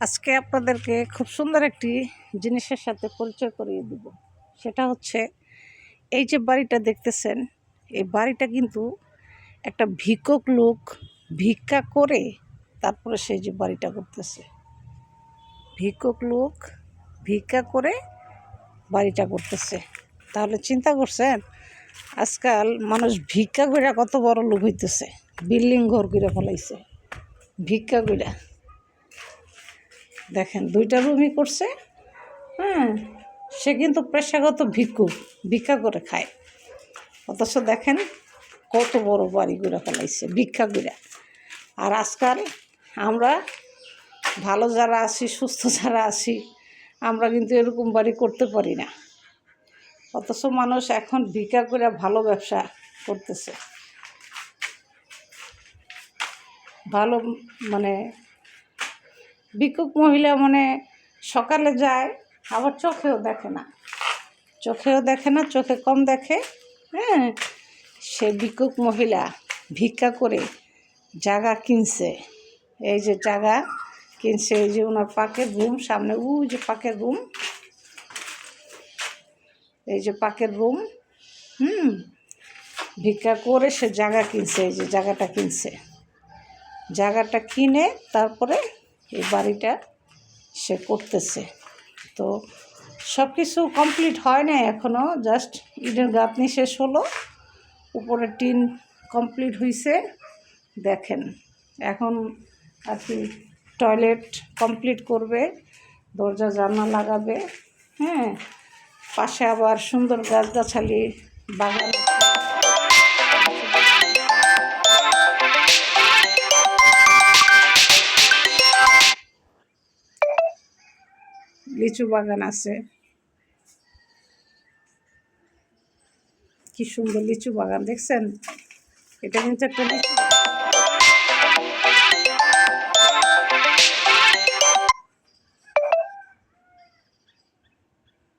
আজকে আপনাদেরকে খুব সুন্দর একটি জিনিসের সাথে পরিচয় করিয়ে দিব। সেটা হচ্ছে, এই যে বাড়িটা দেখতেছেন, এই বাড়িটা কিন্তু একটা ভিক্ষুক লোক ভিক্ষা করে তারপরে সেই যে বাড়িটা করতেছে। ভিক্ষুক লোক ভিক্ষা করে বাড়িটা করতেছে। তাহলে চিন্তা করছেন, আজকাল মানুষ ভিক্ষা করে কত বড় লোক হইতেছে, বিল্ডিং ঘর করে ফেলাইছে। ভিক্ষা করে দেখেন, দুইটা রুমই করছে হ্যাঁ? সে কিন্তু পেশাগত ভিক্ষু, ভিক্ষা করে খায়। অথচ দেখেন কত বড় বাড়ি করে ফেলাইছে, ভিক্ষা আর আজকাল আমরা ভালো যারা আছি, সুস্থ যারা আছি, আমরা কিন্তু এরকম বাড়ি করতে পারি না। অথচ মানুষ এখন ভিক্ষা করে ভালো ব্যবসা করতেছে। ভালো মানে ভিক্ষুক মহিলা মানে সকালে যায়, আবার চোখেও দেখে না। চোখেও দেখে না, চোখে কম দেখে। হ্যাঁ সে ভিক্ষুক মহিলা ভিক্ষা করে জায়গা কিনছে। এই যে জায়গা কিনছে, এই যে ওনার পাকের রুম, সামনে উ যে পাকের রুম। এই যে পাকের রুম, হুম, ভিক্ষা করে সে জায়গা কিনছে, এই যে জায়গাটা কিনছে। জায়গাটা কিনে তারপরে এই বাড়িটা সে করতেছে। তো সব কিছু কমপ্লিট হয় না এখনও জাস্ট ইটের গাঁথনি শেষ হলো উপরে টিন কমপ্লিট হয়েছে দেখেন। এখন আর কি টয়লেট কমপ্লিট করবে, দরজা, জানলা লাগাবে হ্যাঁ? পাশে আবার সুন্দর গাছগাছালি বাগান লিচু বাগান আছে কি সুন্দর লিচু বাগান দেখছেন এটা কিন্তু একটা।